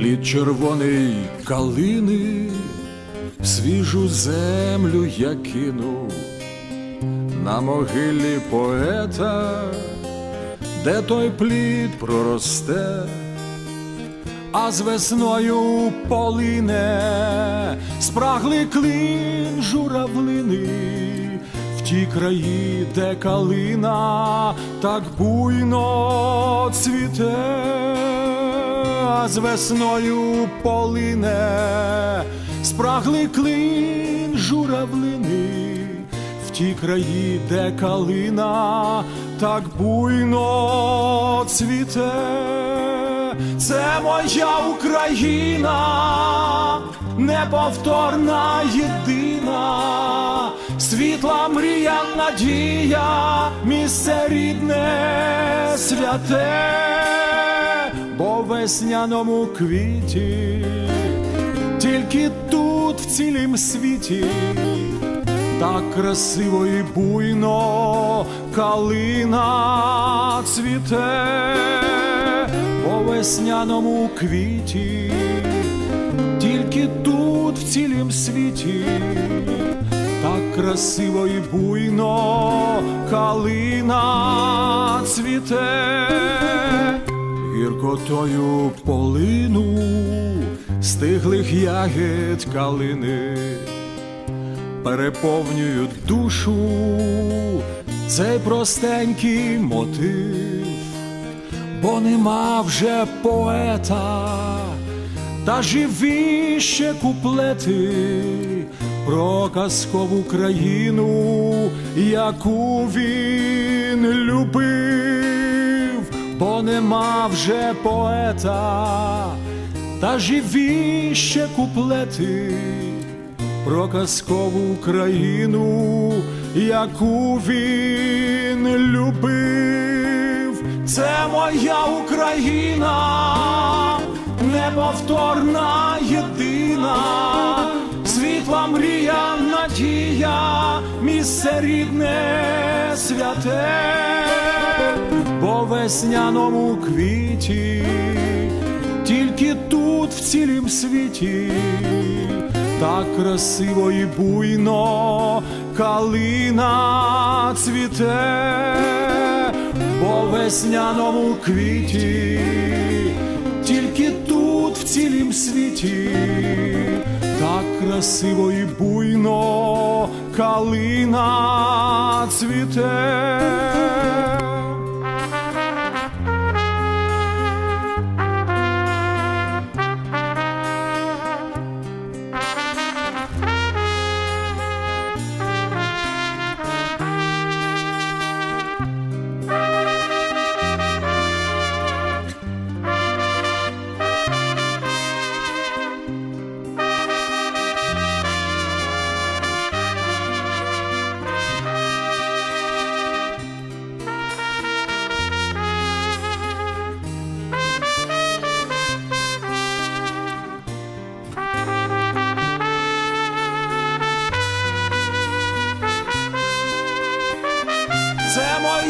плід червоний калини, свіжу землю я кинув на могилі поета, де той плід проросте, а з весною полине, спраглий клин журавлини, в ті краї, де калина так буйно цвіте, з весною полине, спраглий клин журавлини, в ті краї, де калина так буйно цвіте, це моя Україна, неповторна єдина, світла мрія, надія, місце рідне, святе, в весняному квіті, тільки тут, в цілім світі так красиво і буйно калина цвіте по весняному квіті, тільки тут, в цілім світі, так красиво і буйно калина цвіте, гіркотою полину стиглих ягід калини. Переповнюють душу цей простенький мотив, бо нема вже поета, та живі куплети про казкову країну, яку він любив, бо нема вже поета, та живі ще куплети про казкову країну, яку він любив. Це моя Україна, неповторна єдина, світла мрія, надія, місце рідне, святе, весняному квіті, тільки тут, в цілім світі так красиво і буйно калина цвіте, по весняному квіті, тільки тут, в цілім світі, так красиво і буйно калина цвіте.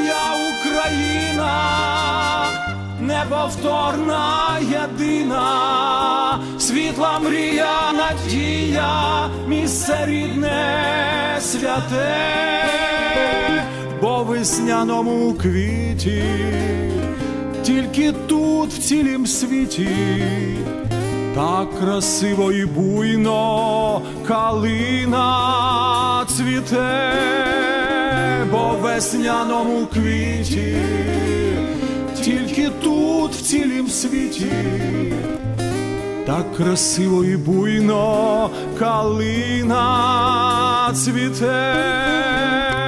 Моя Україна, неповторна єдина, світла мрія, надія, місце рідне, святе, бо весняному квіті, тільки тут, в цілім світі, так красиво і буйно калина цвіте весняному квіті, тільки тут, в цілім світі, так красиво і буйно калина цвіте.